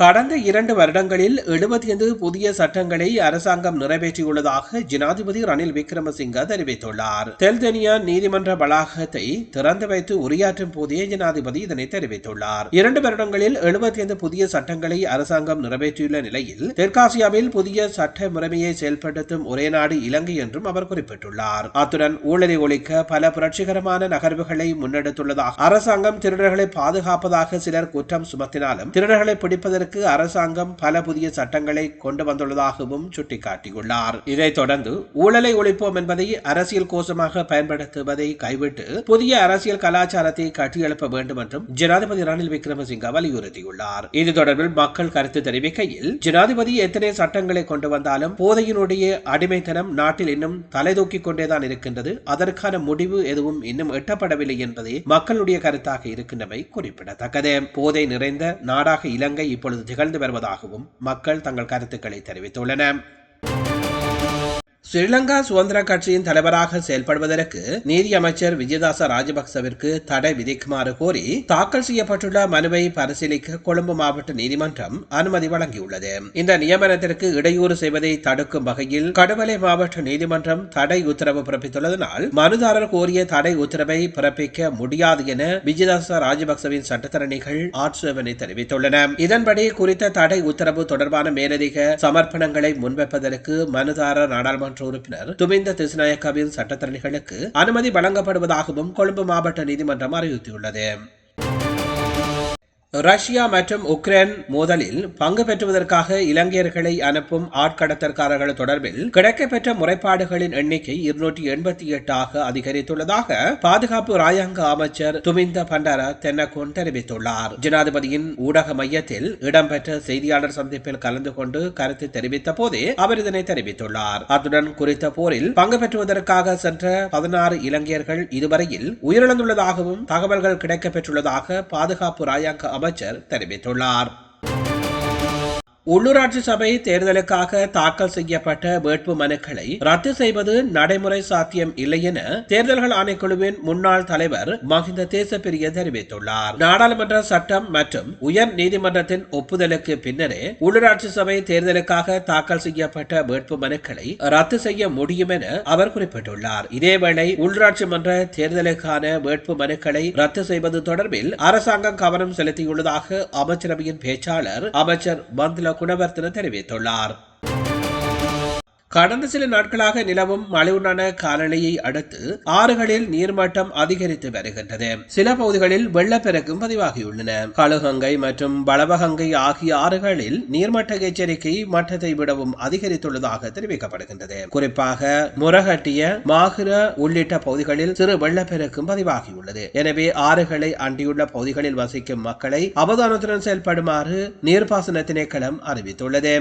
கடந்த இரண்டு வருடங்களில் எழுபத்தி ஐந்து புதிய சட்டங்களை அரசாங்கம் நிறைவேற்றியுள்ளதாக ஜனாதிபதி ரணில் விக்ரமசிங்க தெரிவித்துள்ளார். தெல்தெனியா நீதிமன்ற வளாகத்தை திறந்து வைத்து உரையாற்றும் போதே ஜனாதிபதி இதனை தெரிவித்துள்ளார். இரண்டு வருடங்களில் எழுபத்தி ஐந்து புதிய சட்டங்களை அரசாங்கம் நிறைவேற்றியுள்ள நிலையில் தெற்காசியாவில் புதிய சட்ட முறைமையை செயல்படுத்தும் ஒரே நாடு இலங்கை என்றும் அவர் குறிப்பிட்டுள்ளார். அத்துடன் ஊழலை ஒழிக்க பல புரட்சிகரமான நகர்வுகளை முன்னெடுத்துள்ளதாக அரசாங்கம் திருடர்களை பாதுகாப்பதாக சிலர் குற்றம் சுமத்தினாலும் திருடர்களை பிடிப்பதற்கு அதற்கு அரசாங்கம் பல புதிய சட்டங்களை கொண்டு வந்துள்ளதாகவும் சுட்டிக்காட்டியுள்ளார். இதைத் தொடர்ந்து ஊழலை ஒழிப்போம் என்பதை அரசியல் கோஷமாக பயன்படுத்துவதை கைவிட்டு புதிய அரசியல் கலாச்சாரத்தை கட்டியெழுப்ப வேண்டும் என்றும் ஜனாதிபதி ரணில் விக்ரமசிங்க வலியுறுத்தியுள்ளார். இது தொடர்பில் மக்கள் கருத்து தெரிவிக்கையில் ஜனாதிபதி எத்தனை சட்டங்களை கொண்டு வந்தாலும் போதையினுடைய அடிமைத்தனம் நாட்டில் இன்னும் தலைதூக்கிக் கொண்டேதான் இருக்கின்றது. அதற்கான முடிவு எதுவும் இன்னும் எட்டப்படவில்லை என்பதே மக்களுடைய கருத்தாக இருக்கின்றமை குறிப்பிடத்தக்கது. போதை நிறைந்த நாடாக இலங்கை இப்பொழுது இப்பொழுது திகழ்ந்து வருவதாகவும் மக்கள் தங்கள் கருத்துக்களை தெரிவித்துள்ளனர். ஸ்ரீலங்கா சுதந்திர கட்சியின் தலைவராக செயல்படுவதற்கு நீதி அமைச்சர் விஜயதாச ராஜபக்சவிற்கு தடை விதிக்குமாறு கோரி தாக்கல் செய்யப்பட்டுள்ள மனுவை பரிசீலிக்க கொழும்பு மாவட்ட நீதிமன்றம் அனுமதி வழங்கியுள்ளது. இந்த நியமனத்திற்கு இடையூறு செய்வதை தடுக்கும் வகையில் கடுவலை மாவட்ட நீதிமன்றம் தடை உத்தரவு பிறப்பித்துள்ளதனால் மனுதாரர் கோரிய தடை உத்தரவை பிறப்பிக்க முடியாது என விஜயதாச ராஜபக்சவின் சட்டத்தரணிகள் ஆட்சேபனை தெரிவித்துள்ளன. இதன்படி குறித்த தடை உத்தரவு தொடர்பான மேலதிக சமர்ப்பணங்களை முன்வைப்பதற்கு மனுதாரர் நாடாளுமன்ற சட்டமன்ற உறுப்பினர் துமிந்த திசுநாயக்காவின் சட்டத்தரணிகளுக்கு அனுமதி வழங்கப்படுவதாகவும் கொழும்பு மாவட்ட நீதிமன்றம் அறிவித்துள்ளது ரஷ்யா மற்றும் உக்ரைன் மோதலில் பங்கு பெற்றுவதற்காக இலங்கையர்களை அனுப்பும் ஆட்கடத்தற்காரர்கள் தொடர்பில் கிடைக்கப்பெற்ற முறைப்பாடுகளின் எண்ணிக்கை இருநூற்றி எண்பத்தி எட்டாக அதிகரித்துள்ளதாக பாதுகாப்பு ராயங்க அமைச்சர் துமிந்த பண்டார தென்னகோன் தெரிவித்துள்ளார். ஜனாதிபதியின் ஊடக மையத்தில் இடம்பெற்ற செய்தியாளர் சந்திப்பில் கலந்து கொண்டு கருத்து தெரிவித்த போதே அவர் இதனை தெரிவித்துள்ளார். அத்துடன் குறித்த போரில் பங்கு பெற்றுவதற்காக சென்ற பதினாறு இலங்கையர்கள் இதுவரையில் உயிரிழந்துள்ளதாகவும் தகவல்கள் கிடைக்கப்பெற்றுள்ளதாக பாதுகாப்பு ராயங்க அமைச்சர் தெரிவித்துள்ளார். உள்ளூராட்சி சபை தேர்தலுக்காக தாக்கல் செய்யப்பட்ட வேட்பு மனுக்களை ரத்து செய்வது நடைமுறை சாத்தியம் இல்லை என தேர்தல்கள் ஆணைக்குழுவின் முன்னாள் தலைவர் மஹிந்த தேசப்பிரிய தெரிவித்துள்ளார். நாடாளுமன்ற சட்டம் மற்றும் உயர் நீதிமன்றத்தின் ஒப்புதலுக்கு பின்னரே உள்ளூராட்சி சபை தேர்தலுக்காக தாக்கல் செய்யப்பட்ட வேட்பு மனுக்களை ரத்து செய்ய முடியும் என அவர் குறிப்பிட்டுள்ளார். இதேவேளை உள்ளூராட்சி மன்ற தேர்தலுக்கான வேட்பு மனுக்களை ரத்து செய்வது தொடர்பில் அரசாங்கம் கவனம் செலுத்தியுள்ளதாக அமைச்சரவையின் பேச்சாளர் அமைச்சர் பந்த்ல குணவர்த்தன தெரிவித்துள்ளார். கடந்த சில நாட்களாக நிலவும் மழையுண்டான காலநிலையை அடுத்து ஆறுகளில் நீர்மட்டம் அதிகரித்து வருகின்றது. சில பகுதிகளில் வெள்ளப்பெருக்கும் பதிவாகியுள்ளன. கழுகங்கை மற்றும் பலவகங்கை ஆகிய ஆறுகளில் நீர்மட்ட எச்சரிக்கை மட்டத்தை விடவும் அதிகரித்துள்ளதாக தெரிவிக்கப்படுகின்றது. குறிப்பாக முரகட்டிய மாகிர உள்ளிட்ட பகுதிகளில் சிறு வெள்ளப்பெருக்கும் பதிவாகியுள்ளது. எனவே ஆறுகளை அண்டியுள்ள பகுதிகளில் வசிக்கும் மக்களை அவதானத்துடன் செயல்படுமாறு நீர்ப்பாசன திணைக்களம் அறிவித்துள்ளது.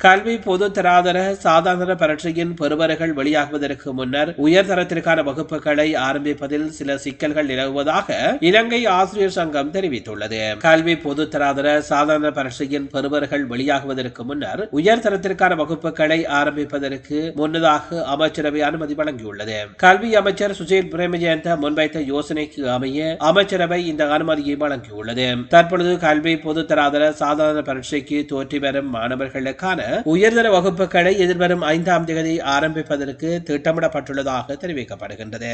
கல்வி பொது தராதர சாதாரண பரீட்சையின் பெறுவர்கள் வெளியாகுவதற்கு முன்னர் உயர்தரத்திற்கான வகுப்புகளை ஆரம்பிப்பதில் சில சிக்கல்கள் நிலவுவதாக இலங்கை ஆசிரியர் சங்கம் தெரிவித்துள்ளது. கல்வி பொது தராதர சாதாரண பரீட்சையின் பெறுவர்கள் வெளியாகுவதற்கு முன்னர் உயர்தரத்திற்கான வகுப்புகளை ஆரம்பிப்பதற்கு முன்னதாக அமைச்சரவை அனுமதி வழங்கியுள்ளது. கல்வி அமைச்சர் சுஜித் பிரேமஜயந்த முன்வைத்த யோசனைக்கு அமைய அமைச்சரவை இந்த அனுமதியை வழங்கியுள்ளது. தற்பொழுது கல்வி பொது தராதர சாதாரண பரீட்சைக்கு தோற்றி வரும் மாணவர்களுக்கான உயர்தர வகுப்புகளை எதிர்வரும் ஐந்தாம் தேதி ஆரம்பிப்பதற்கு திட்டமிடப்பட்டுள்ளதாக தெரிவிக்கப்படுகின்றது.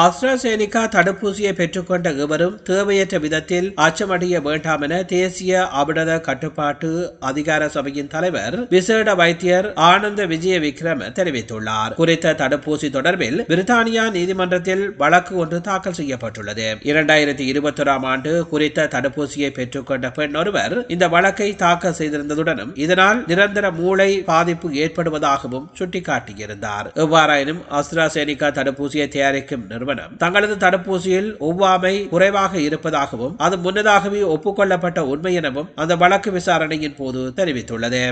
அஸ்ட்ராசேனிகா தடுப்பூசியை பெற்றுக்கொண்ட எவரும் தேவையற்ற விதத்தில் அச்சமடைய வேண்டாம் என தேசிய அபிடத கட்டுப்பாட்டு அதிகார சபையின் தலைவர் விசேட வைத்தியர் ஆனந்த விஜய விக்ரம் தெரிவித்துள்ளார். குறித்த தடுப்பூசி தொடர்பில் பிரித்தானியா நீதிமன்றத்தில் வழக்கு ஒன்று தாக்கல் செய்யப்பட்டுள்ளது. இரண்டாயிரத்தி இருபத்தொராம் ஆண்டு குறித்த தடுப்பூசியை பெற்றுக்கொண்ட பெண் ஒருவர் இந்த வழக்கை தாக்கல் செய்திருந்ததுடனும் இதனால் நிரந்தர மூளை பாதிப்பு ஏற்படுவதாகவும் சுட்டிக்காட்டியிருந்தார். எவ்வாறாயினும் அஸ்ட்ராசேனிகா தடுப்பூசியை தயாரிக்கும் நிறுவனம். தங்களது தடுப்பூசியில் ஒவ்வாமை குறைவாக இருப்பதாகவும் அது முன்னதாகவே ஒப்புக்கொள்ளப்பட்ட உண்மை எனவும் அந்த வழக்கு விசாரணையின் போது தெரிவித்துள்ளது.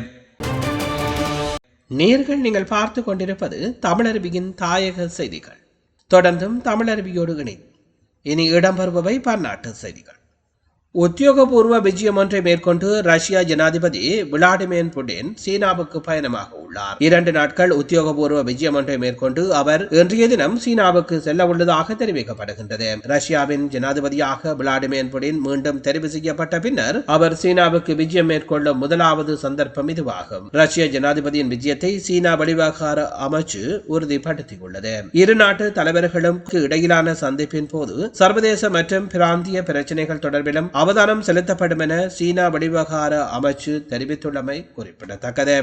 நேர்கள் நீங்கள் பார்த்து கொண்டிருப்பது தமிழருவியின் தாயக செய்திகள். தொடர்ந்தும் தமிழருவியோடு இணை இனி இடம்பெறுபவை பன்னாட்டு செய்திகள். உத்தியோகபூர்வ விஜயம் ஒன்றை மேற்கொண்டு ரஷ்யா ஜனாதிபதி விளாடிமிர் புடின் சீனாவுக்கு பயணமாக உள்ளார். இரண்டு நாட்கள் உத்தியோகபூர்வ விஜயம் ஒன்றை மேற்கொண்டு அவர் இன்றைய தினம் சீனாவுக்கு செல்ல உள்ளதாக தெரிவிக்கப்படுகின்றது. ரஷ்யாவின் ஜனாதிபதியாக விளாடிமிர் புடின் மீண்டும் தெரிவு செய்யப்பட்ட பின்னர் அவர் சீனாவுக்கு விஜயம் மேற்கொள்ளும் முதலாவது சந்தர்ப்பம் இதுவாகும். ரஷ்ய ஜனாதிபதியின் விஜயத்தை சீனா வெளிவிவகார அமைச்சு உறுதிப்படுத்தியுள்ளது. இரு நாட்டு தலைவர்களுக்கு இடையிலான சந்திப்பின் போது சர்வதேச மற்றும் பிராந்திய பிரச்சினைகள் தொடர்பிலும் அவதானம் செலுத்தப்படும் என சீனா வெளிவகார அமைச்சு தெரிவித்துள்ளமை குறிப்பிடத்தக்கது.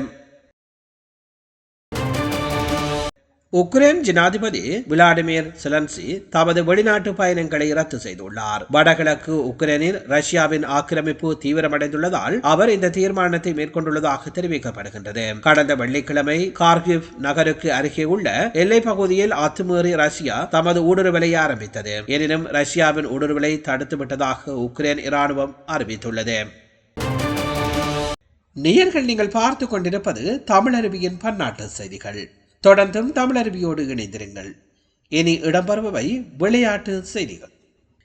உக்ரைன் ஜனாதிபதி விளாடிமிர் செலன்சி தமது வெளிநாட்டு பயணங்களை ரத்து செய்துள்ளார். வடகிழக்கு உக்ரைனில் ரஷ்யாவின் ஆக்கிரமிப்பு தீவிரமடைந்துள்ளதால் அவர் இந்த தீர்மானத்தை மேற்கொண்டுள்ளதாக தெரிவிக்கப்படுகின்றது. கடந்த வெள்ளிக்கிழமை கார்கிவ் நகருக்கு அருகே உள்ள எல்லை பகுதியில் அத்துமீறி ரஷ்யா தமது ஊடுருவலை ஆரம்பித்தது. எனினும் ரஷ்யாவின் ஊடுருவலை தடுத்துவிட்டதாக உக்ரைன் இராணுவம் அறிவித்துள்ளது. நேயர்கள் நீங்கள் பார்த்து கொண்டிருப்பது தமிழருவியின் பன்னாட்டு செய்திகள். தொடர்ந்தும் தமிழருவியோடு இணைந்திருங்கள். இனி இடம்பெறுபவை விளையாட்டு செய்திகள்.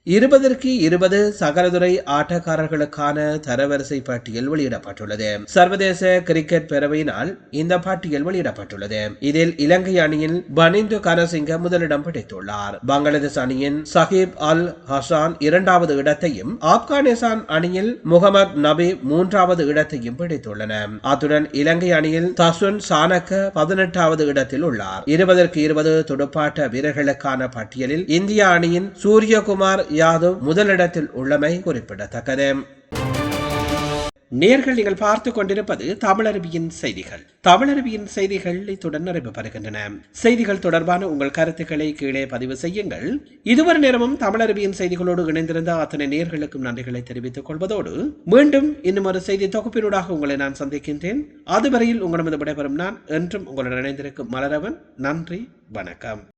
இருபதற்கு இருபது சகலதுறை ஆட்டக்காரர்களுக்கான தரவரிசை பட்டியல் வெளியிடப்பட்டுள்ளது. சர்வதேச கிரிக்கெட் பேரவையினால் இந்த பட்டியல் வெளியிடப்பட்டுள்ளது. இதில் இலங்கை அணியின் பனிந்து கனசிங்க முதலிடம் பிடித்துள்ளார். பங்களாதேஷ் அணியின் சஹிப் அல் ஹசான் இரண்டாவது இடத்தையும் ஆப்கானிஸ்தான் அணியில் முகமது நபி மூன்றாவது இடத்தையும் பிடித்துள்ளன. அத்துடன் இலங்கை அணியில் தசுன் சானக்க பதினெட்டாவது இடத்தில் உள்ளார். இருபதற்கு இருபது துடுப்பாட்ட வீரர்களுக்கான பட்டியலில் இந்திய அணியின் சூரியகுமார் யாதவ் முதலிடத்தில் உள்ளமை குறிப்பிடத்தக்கது. நேர்கள் நீங்கள் பார்த்து கொண்டிருப்பது தமிழருவியின் செய்திகள். தமிழருவியின் செய்திகள் இத்துடன் நிறைவு பெறுகின்றன செய்திகள் தொடர்பான உங்கள் கருத்துக்களை கீழே பதிவு செய்யுங்கள். இதுவரை நேரமும் தமிழருவியின் செய்திகளோடு இணைந்திருந்த அத்தனை நேர்களுக்கும் நன்றிகளை தெரிவித்துக் கொள்வதோடு மீண்டும் இன்னும் ஒரு செய்தி தொகுப்பினூடாக உங்களை நான் சந்திக்கின்றேன். அதுவரையில் உங்களிடம் விடைபெறும் நான் என்றும் உங்களுடன் இணைந்திருக்கும் மலரவன். நன்றி வணக்கம்.